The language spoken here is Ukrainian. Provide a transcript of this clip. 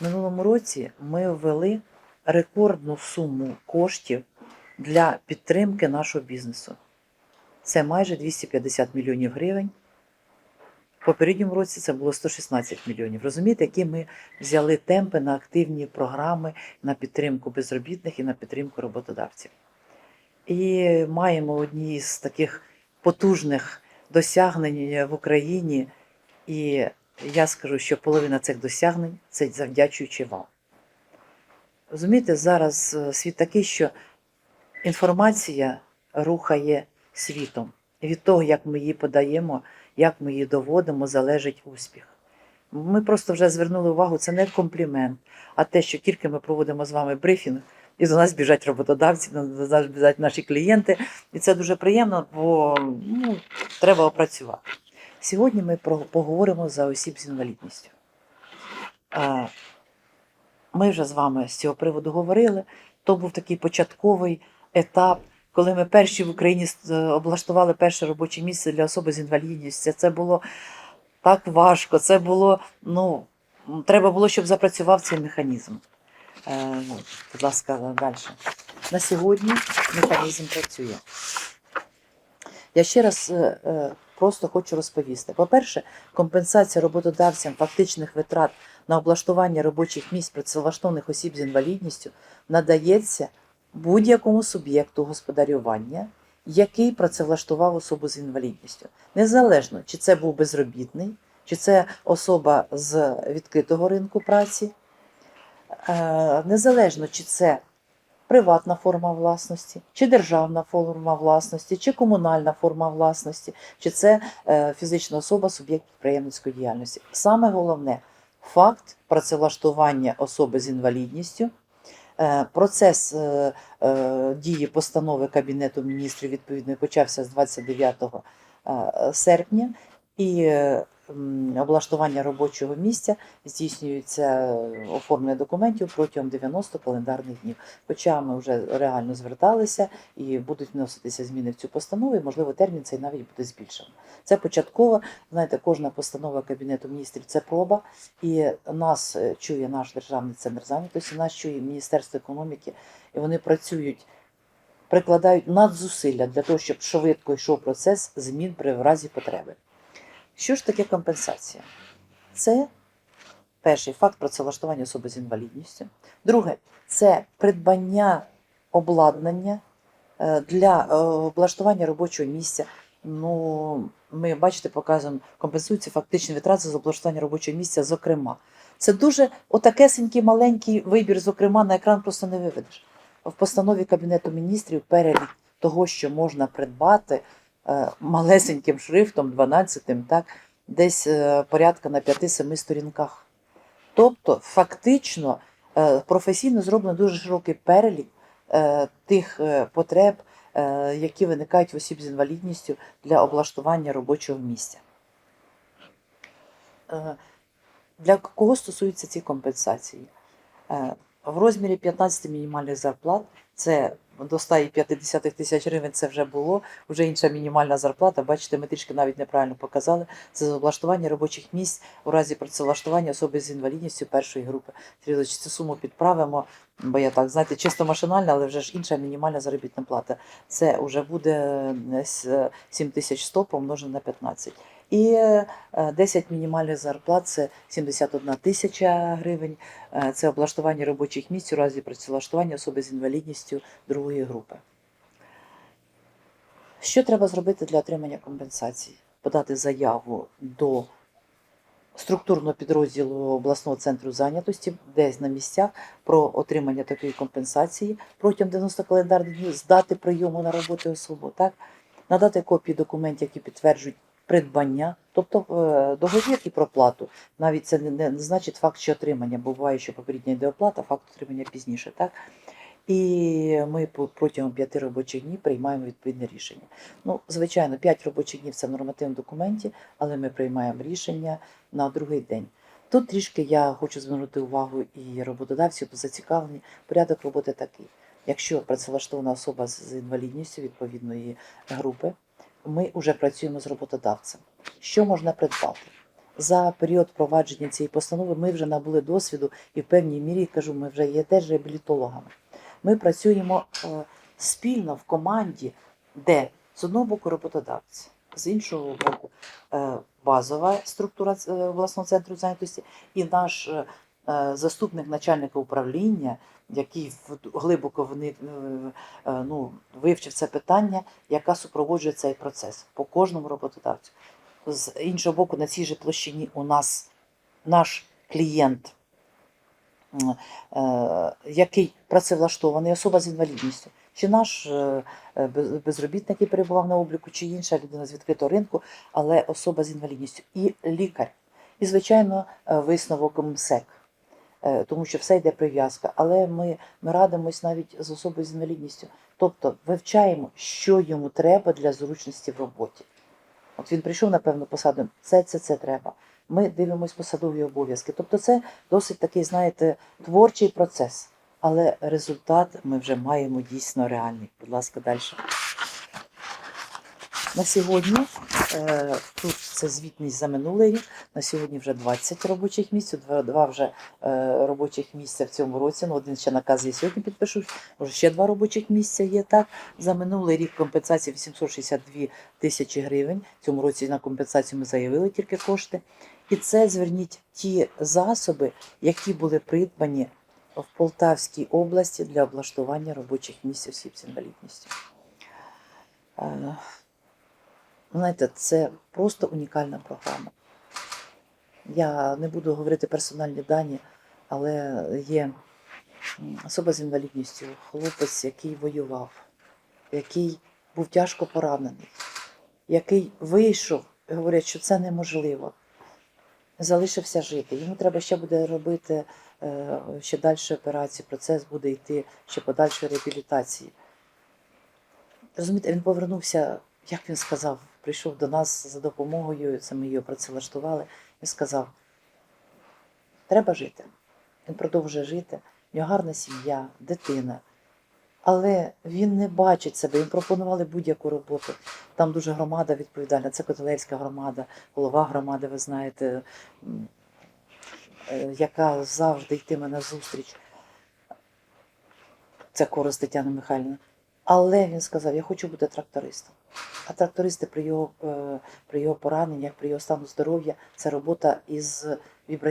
Минулому році ми ввели рекордну суму коштів для підтримки нашого бізнесу. Це майже 250 мільйонів гривень. В попередньому році це було 116 мільйонів. Розумієте, які ми взяли темпи на активні програми на підтримку безробітних і на підтримку роботодавців. І маємо одні з таких потужних досягнень в Україні. І я скажу, що половина цих досягнень це завдячуючи вам. Розумієте, зараз е, світ такий, що інформація рухає світом. Від того, як ми її подаємо, як ми її доводимо, залежить успіх. Ми просто вже звернули увагу, це не комплімент, а те, що тільки ми проводимо з вами брифінг, і до нас біжать роботодавці, до нас біжать наші клієнти. І це дуже приємно, бо ну, треба опрацювати. Сьогодні ми поговоримо за осіб з інвалідністю. Ми вже з вами з цього приводу говорили. То був такий початковий етап, коли ми перші в Україні облаштували перше робоче місце для особи з інвалідністю. Це було так важко. Це було, ну, треба було, щоб запрацював цей механізм. Е, ну, будь ласка, далі. На сьогодні механізм працює. Я ще раз е, е, просто хочу розповісти. По-перше, компенсація роботодавцям фактичних витрат на облаштування робочих місць працевлаштованих осіб з інвалідністю надається будь-якому суб'єкту господарювання, який працевлаштував особу з інвалідністю. Незалежно, чи це був безробітний, чи це особа з відкритого ринку праці, е, незалежно, чи це приватна форма власності, чи державна форма власності, чи комунальна форма власності, чи це е, фізична особа, суб'єкт підприємницької діяльності. Саме головне факт працевлаштування особи з інвалідністю. Е, Процес е, дії постанови Кабінету міністрів відповідно почався з 29 е, серпня, і облаштування робочого місця здійснюється е, оформлення документів протягом 90 календарних днів. Хоча ми вже реально зверталися і будуть вноситися зміни в цю постанову, і, можливо, термін цей навіть буде збільшено. Це початково. Знаєте, кожна постанова Кабінету міністрів це проба, і нас е, чує наш державний центр зайнятості, нас чує Міністерство економіки, і вони працюють. Прикладають надзусилля для того, щоб швидко йшов процес змін при разі потреби. Що ж таке компенсація? Це перший факт працевлаштування особи з інвалідністю. Друге, це придбання обладнання е, для е, облаштування робочого місця. Ну, ми, бачите, показуємо, компенсуються фактичні витрати з облаштування робочого місця, зокрема. Це дуже отакесенький маленький вибір, зокрема, на екран просто не виведеш. В постанові Кабінету міністрів перелік того, що можна придбати малесеньким шрифтом, 12-тим, так, десь е, порядка на 5-7 сторінках. Тобто, фактично, е, професійно зроблено дуже широкий перелік е, тих е, потреб, е, які виникають в осіб з інвалідністю для облаштування робочого місця. Е, Для кого стосуються ці компенсації? Е, В розмірі 15 мінімальних зарплат це до 150 тисяч гривень це вже було, вже інша мінімальна зарплата. Бачите, ми трішки навіть неправильно показали. Це за облаштування робочих місць у разі працевлаштування особи з інвалідністю першої групи. Сергій цю суму підправимо, бо я так, знаєте, чисто машинально, але вже ж інша мінімальна заробітна плата. Це вже буде е, с- 7100 помножено на 15. І е, 10 мінімальних зарплат це 71 тисяча гривень. Е, Це облаштування робочих місць у разі працевлаштування особи з інвалідністю другої групи. Що треба зробити для отримання компенсації? Подати заяву до структурного підрозділу обласного центру зайнятості, десь на місцях про отримання такої компенсації протягом 90 календарних днів, здати прийому на роботу особу, так? надати копії документів, які підтверджують придбання, тобто е, договір і проплату. Навіть це не, значить факт, що отримання, буває, що попередня йде оплата, факт отримання пізніше. Так? І ми протягом п'яти робочих днів приймаємо відповідне рішення. Ну, звичайно, п'ять робочих днів це в нормативному документі, але ми приймаємо рішення на другий день. Тут трішки я хочу звернути увагу і роботодавців, бо зацікавлені. Порядок роботи такий. Якщо працевлаштована особа з інвалідністю відповідної групи, ми вже працюємо з роботодавцем. Що можна придбати? за період провадження цієї постанови ми вже набули досвіду і в певній мірі кажу, ми вже є теж реабілітологами. Ми працюємо е, спільно в команді, де з одного боку роботодавці, з іншого боку е, базова структура е, обласного центру зайнятості і наш заступник начальника управління, який глибоко е, е, ну, вивчив це питання, яка супроводжує цей процес по кожному роботодавцю. З іншого боку, на цій же площині у нас наш клієнт, е, який працевлаштований, особа з інвалідністю, чи наш е, е, без- безробітник, який перебував на обліку, чи інша людина з відкритого ринку, але особа з інвалідністю, і лікар. І, звичайно, е, висновок МСЕК, е, тому що все йде прив'язка. Але ми, ми радимось навіть з особою з інвалідністю. Тобто вивчаємо, що йому треба для зручності в роботі. От він прийшов на певну посаду, це, це, це треба. Ми дивимося посадові обов'язки. Тобто, це досить такий, знаєте, творчий процес. Але результат ми вже маємо дійсно реальний. Будь ласка, далі. На сьогодні е, тут це звітність за минулий рік. На сьогодні вже 20 робочих місць, два, вже е, робочих місця в цьому році. Ну, один ще наказ я сьогодні підпишу. Може, ще два робочих місця є так. За минулий рік компенсація 862 тисячі гривень. В цьому році на компенсацію ми заявили тільки кошти. І це зверніть ті засоби, які були придбані в Полтавській області для облаштування робочих місць осіб з інвалідністю. Знаєте, це просто унікальна програма. Я не буду говорити персональні дані, але є особа з інвалідністю, хлопець, який воював, який був тяжко поранений, який вийшов, говорять, що це неможливо. Залишився жити. Йому треба ще буде робити е, ще далі операції, процес буде йти ще подальшої реабілітації. Розумієте, він повернувся, як він сказав, прийшов до нас за допомогою, це ми його працевлаштували. Він сказав: треба жити. Він продовжує жити, в нього гарна сім'я, дитина. Але він не бачить себе, їм пропонували будь-яку роботу. Там дуже громада відповідальна, це Котелевська громада, голова громади, ви знаєте, е, яка завжди йтиме на зустріч. Це Корос Тетяна Михайлівна. Але він сказав: я хочу бути трактористом. А трактористи при його, е, при його пораненнях, при його стану здоров'я, це робота із